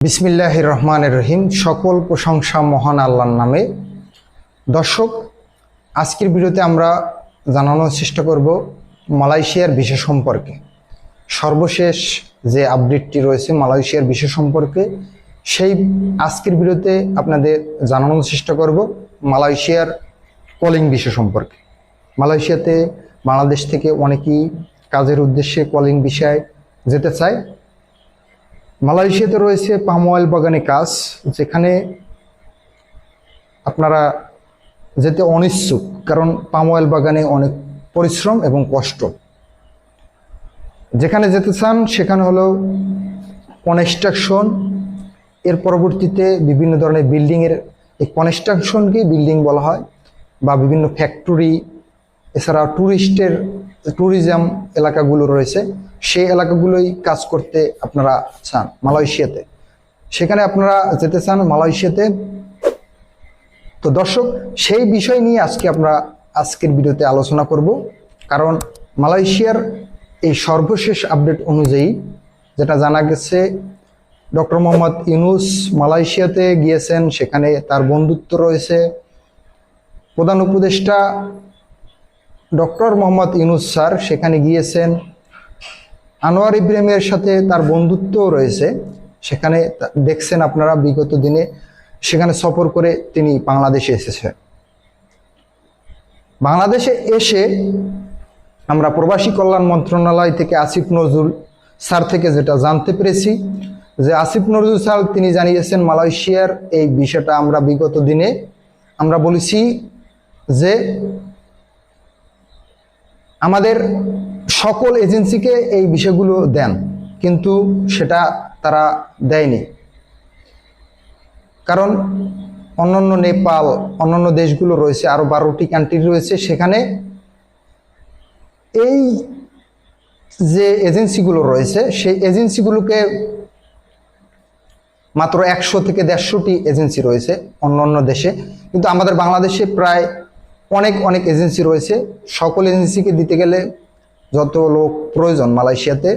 বিসমিল্লাহ রহমানের রহিম। সকল প্রশংসা মহান আল্লাহর নামে। দর্শক, আজকের ভিডিওতে আমরা জানানোর চেষ্টা করব মালয়েশিয়ার বিষয় সম্পর্কে। সর্বশেষ যে আপডেটটি রয়েছে মালয়েশিয়ার বিষয় সম্পর্কে, সেই আজকের ভিডিওতে আপনাদের জানানোর চেষ্টা করব মালয়েশিয়ার কলিং বিষয় সম্পর্কে। মালয়েশিয়াতে বাংলাদেশ থেকে অনেকেই কাজের উদ্দেশ্যে কলিং বিষয়ে যেতে চায়। মালয়েশিয়াতে রয়েছে পাম অয়েল বাগানে কাজ, যেখানে আপনারা যেতে অনিচ্ছুক, কারণ পাম অয়েল বাগানে অনেক পরিশ্রম এবং কষ্ট। যেখানে যেতে চান, সেখানে হলো কনস্ট্রাকশন, এর পরবর্তীতে বিভিন্ন ধরনের বিল্ডিংয়ের, এই কনস্ট্রাকশনকেই বিল্ডিং বলা হয়, বা বিভিন্ন ফ্যাক্টরি এছাড়া ট্যুরিস্টের ট্যুরিজম এলাকাগুলো রয়েছে, সেই এলাকাগুলোই কাজ করতে আপনারা চান মালয়েশিয়াতে। সেখানে আপনারা যেতে চান মালয়েশিয়াতে। তো দর্শক, সেই বিষয় নিয়ে আজকে আমরা আজকের ভিডিওতে আলোচনা করব। কারণ মালয়েশিয়ার এই সর্বশেষ আপডেট অনুযায়ী যেটা জানা গেছে, ডক্টর মোহাম্মদ ইউনুস মালয়েশিয়াতে গিয়েছেন, সেখানে তার বন্ধুত্ব রয়েছে। প্রধান উপদেষ্টা ডক্টর মোহাম্মদ ইউনুস স্যার সেখানে গিয়েছেন। আনোয়ার ইব্রাহিমের সাথে তার বন্ধুত্বও রয়েছে। সেখানে দেখছেন আপনারা বিগত দিনে। সেখানে সফর করে তিনি বাংলাদেশে এসেছেন। বাংলাদেশে এসে আমরা প্রবাসী কল্যাণ মন্ত্রণালয় থেকে আসিফ নজরুল স্যার থেকে যেটা জানতে পেরেছি যে আসিফ নজরুল স্যার, তিনি জানিয়েছেন মালয়েশিয়ার এই বিষয়টা আমরা বিগত দিনে আমরা বলেছি যে আমাদের সকল এজেন্সিকে এই বিষয়গুলো দেন, কিন্তু সেটা তারা দেয়নি। কারণ অন্যান্য নেপাল, অন্যান্য দেশগুলো রয়েছে আরও বারোটি কান্ট্রি রয়েছে, সেখানে এই যে এজেন্সিগুলো রয়েছে, সেই এজেন্সিগুলোকে মাত্র একশো থেকে দেড়শোটি এজেন্সি রয়েছে অন্য অন্য দেশে। কিন্তু আমাদের বাংলাদেশে প্রায় অনেক অনেক এজেন্সি রয়েছে। সকল এজেন্সিকে দিতে গেলে যত লোক প্রয়োজন মালয়েশিয়াতে,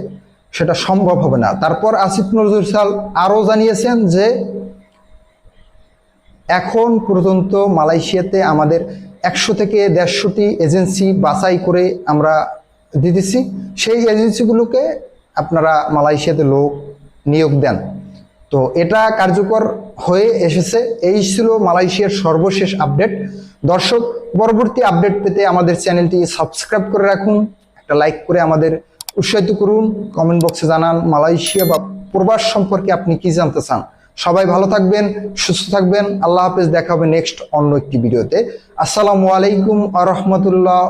সেটা সম্ভব হবে না। তারপর আসিফ নজরুল সাল আরও জানিয়েছেন যে, এখন পর্যন্ত মালয়েশিয়াতে আমাদের একশো থেকে দেড়শোটি এজেন্সি বাছাই করে আমরা দিতেছি। সেই এজেন্সিগুলোকে আপনারা মালয়েশিয়াতে লোক নিয়োগ দেন। তো এটা কার্যকর হয়ে এসেছে। এই ছিল মালয়েশিয়ার সর্বশেষ আপডেট। দর্শক, পরবর্তী আপডেট পেতে আমাদের চ্যানেলটি সাবস্ক্রাইব করে রাখুন। একটা লাইক করে আমাদের উৎসাহিত করুন। কমেন্ট বক্সে জানান মালয়েশিয়া বা প্রবাস সম্পর্কে আপনি কি জানতে চান। সবাই ভালো থাকবেন, সুস্থ থাকবেন। আল্লাহ হাফেজ, দেখা হবে নেক্সট অন্য একটি ভিডিওতে। আসসালামু আলাইকুম আ রহমতুল্লাহ